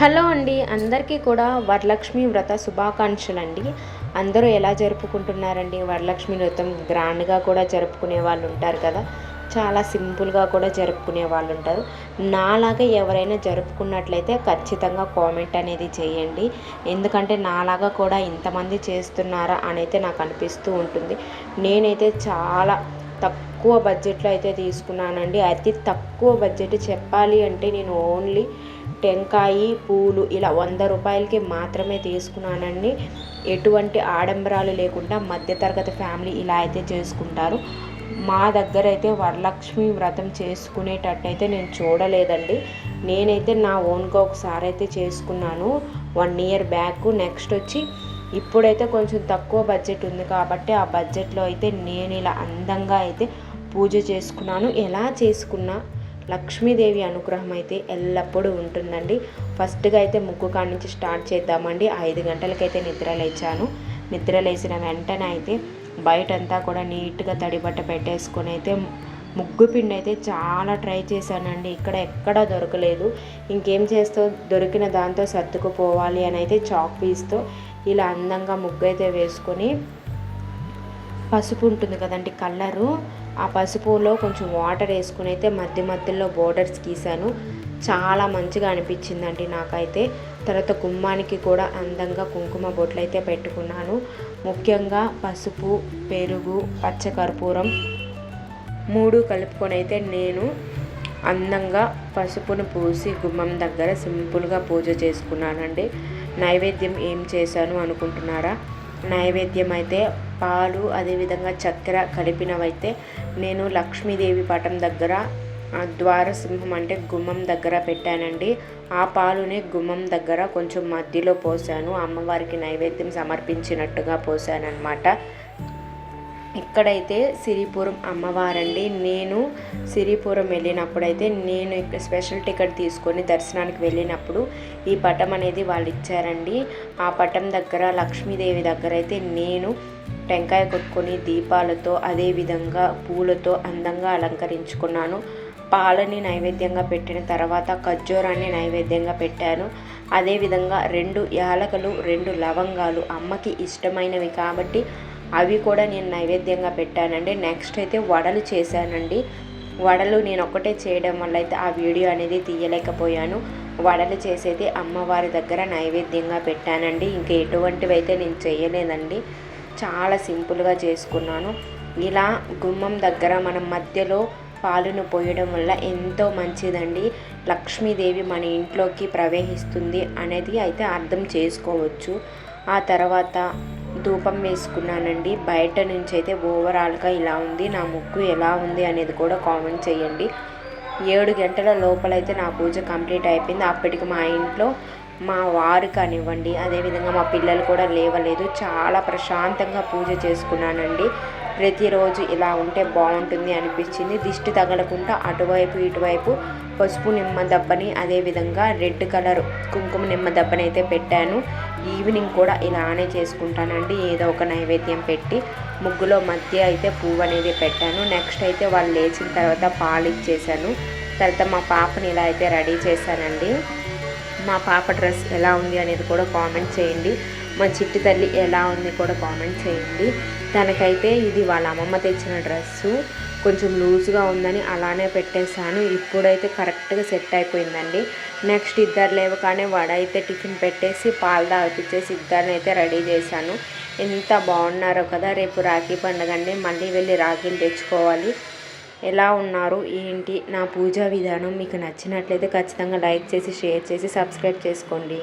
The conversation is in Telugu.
హలో అండి. అందరికీ కూడా వరలక్ష్మి వ్రత శుభాకాంక్షలు అండి అందరూ ఎలా జరుపుకుంటున్నారండి? వరలక్ష్మి వ్రతం గ్రాండ్గా కూడా జరుపుకునే వాళ్ళు ఉంటారు కదా. చాలా సింపుల్గా కూడా జరుపుకునే వాళ్ళు ఉంటారు. నాలాగా ఎవరైనా జరుపుకున్నట్లయితే ఖచ్చితంగా కామెంట్ అనేది చేయండి. ఎందుకంటే నాలాగా కూడా ఇంతమంది చేస్తున్నారా అని అయితే నాకు అనిపిస్తూ ఉంటుంది. నేనైతే చాలా తక్కువ బడ్జెట్లో అయితే తీసుకున్నానండి. అతి తక్కువ బడ్జెట్ చెప్పాలి అంటే నేను ఓన్లీ టెంకాయి పూలు ఇలా వంద రూపాయలకి మాత్రమే తీసుకున్నానండి. ఎటువంటి ఆడంబరాలు లేకుండా మధ్యతరగతి ఫ్యామిలీ ఇలా అయితే చేసుకుంటారు. మా దగ్గర అయితే వరలక్ష్మి వ్రతం చేసుకునేటట్టయితే నేను చూడలేదండి. నేనైతే నా ఓన్గా ఒకసారి అయితే చేసుకున్నాను. వన్ ఇయర్ బ్యాక్ నెక్స్ట్ వచ్చి ఇప్పుడైతే కొంచెం తక్కువ బడ్జెట్ ఉంది కాబట్టి ఆ బడ్జెట్లో అయితే నేను ఇలా అందంగా అయితే పూజ చేసుకున్నాను. ఎలా చేసుకున్నా? లక్ష్మీదేవి అనుగ్రహం అయితే ఎల్లప్పుడూ ఉంటుందండి. ఫస్ట్గా అయితే ముగ్గు కాడి నుంచి స్టార్ట్ చేద్దామండి. ఐదు గంటలకైతే నిద్ర లేచాను. నిద్ర లేచిన వెంటనే అయితే బయటంతా కూడా నీట్గా తడిబట్ట పెట్టేసుకొని అయితే ముగ్గు పిండి అయితే చాలా ట్రై చేశానండి. ఇక్కడ ఎక్కడ దొరకలేదు. ఇంకేం చేస్తో దొరికిన దాంతో సర్దుకుపోవాలి అని అయితే చాక్ పీస్తో ఇలా అందంగా ముగ్గు అయితే వేసుకొని పసుపు ఉంటుంది కదండి కలరు. ఆ పసుపులో కొంచెం వాటర్ వేసుకుని అయితే మధ్య మధ్యలో బోర్డర్స్ గీసాను చాలా మంచిగా అనిపించిందండి నాకైతే. తర్వాత గుమ్మానికి కూడా అందంగా కుంకుమ బొట్లు అయితే పెట్టుకున్నాను. ముఖ్యంగా పసుపు పెరుగు పచ్చకర్పూరం మూడు కలుపుకొని అయితే నేను అందంగా పసుపును పూసి గుమ్మం దగ్గర సింపుల్గా పూజ చేసుకున్నానండి. నైవేద్యం ఏం చేశాను అనుకుంటున్నారా? నైవేద్యం అయితే పాలు అదేవిధంగా చక్కెర కలిపినవైతే నేను లక్ష్మీదేవి పటం దగ్గర ద్వారసింహం అంటే గుమ్మం దగ్గర పెట్టానండి. ఆ పాలుని గుమ్మం దగ్గర కొంచెం మధ్యలో పోసాను. అమ్మవారికి నైవేద్యం సమర్పించినట్టుగా పోసానమాట ఇక్కడైతే సిరిపురం అమ్మవారండి. నేను సిరిపురం వెళ్ళినప్పుడైతే నేను ఇక్కడ స్పెషల్ టికెట్ తీసుకొని దర్శనానికి వెళ్ళినప్పుడు ఈ పటం అనేది వాళ్ళు ఇచ్చారండి. ఆ పటం దగ్గర లక్ష్మీదేవి దగ్గర అయితే నేను టెంకాయ కొట్టుకొని దీపాలతో అదేవిధంగా పూలతో అందంగా అలంకరించుకున్నాను. పాలని నైవేద్యంగా పెట్టిన తర్వాత ఖర్జూరాన్ని నైవేద్యంగా పెట్టాను. అదేవిధంగా రెండు యాలకలు రెండు లవంగాలు అమ్మకి ఇష్టమైనవి కాబట్టి అవి కూడా నేను నైవేద్యంగా పెట్టానండి. నెక్స్ట్ అయితే వడలు చేశానండి. వడలు నేను ఒక్కటే చేయడం వల్ల అయితే ఆ వీడియో అనేది తీయలేకపోయాను. వడలు చేసేది అమ్మవారి దగ్గర నైవేద్యంగా పెట్టానండి. ఇంకా ఎటువంటివి అయితే నేను చేయలేదండి. చాలా సింపుల్గా చేసుకున్నాను. ఇలా గుమ్మం దగ్గర మనం మధ్యలో పాలును పోయడం వల్ల ఎంతో మంచిదండి. లక్ష్మీదేవి మన ఇంట్లోకి ప్రవేశిస్తుంది అనేది అయితే అర్థం చేసుకోవచ్చు. ఆ తర్వాత ధూపం వేసుకున్నానండి. బయట నుంచి అయితే ఓవరాల్గా ఇలా ఉంది. నా ముక్కు ఎలా ఉంది అనేది కూడా కామెంట్ చేయండి. ఏడు గంటల లోపలైతే నా పూజ కంప్లీట్ అయిపోయింది. అప్పటికి మా ఇంట్లో మా వారు కానివ్వండి అదేవిధంగా మా పిల్లలు కూడా లేవలేదు. చాలా ప్రశాంతంగా పూజ చేసుకున్నానండి. ప్రతిరోజు ఇలా ఉంటే బాగుంటుంది అనిపించింది. దిష్టి తగలకుండా అటువైపు ఇటువైపు పసుపు నిమ్మ దప్పని అదేవిధంగా రెడ్ కలర్ కుంకుమ నిమ్మ దప్పని అయితే పెట్టాను. ఈవినింగ్ కూడా ఇలానే చేసుకుంటానండి. ఏదో ఒక నైవేద్యం పెట్టి ముగ్గులో మధ్య అయితే పువ్వు అనేది పెట్టాను. నెక్స్ట్ అయితే వాళ్ళు లేచిన తర్వాత పాలు ఇచ్చేసాను తర్వాత మా పాపని ఇలా అయితే రెడీ చేశానండి. మా పాప డ్రెస్ ఎలా ఉంది అనేది కూడా కామెంట్ చేయండి. మా చిట్టి తల్లి ఎలా ఉంది కూడా కామెంట్ చేయండి. తనకైతే ఇది వాళ్ళ అమ్మమ్మ తెచ్చిన డ్రెస్సు. కొంచెం లూజ్గా ఉందని అలానే పెట్టేశాను. ఇప్పుడైతే కరెక్ట్గా సెట్ అయిపోయిందండి. నెక్స్ట్ ఇద్దరు లేవు కానీ వాడైతే టిఫిన్ పెట్టేసి పాలు తాగిపించేసి ఇద్దరిని అయితే రెడీ చేశాను. ఎంత బాగున్నారో కదా రేపు రాఖీ పండుగ అండి. మళ్ళీ వెళ్ళి రాఖీలు తెచ్చుకోవాలి. ఎలా ఉన్నారు? ఏంటి? నా పూజా విధానం మీకు నచ్చినట్లయితే ఖచ్చితంగా లైక్ చేసి షేర్ చేసి సబ్స్క్రైబ్ చేసుకోండి.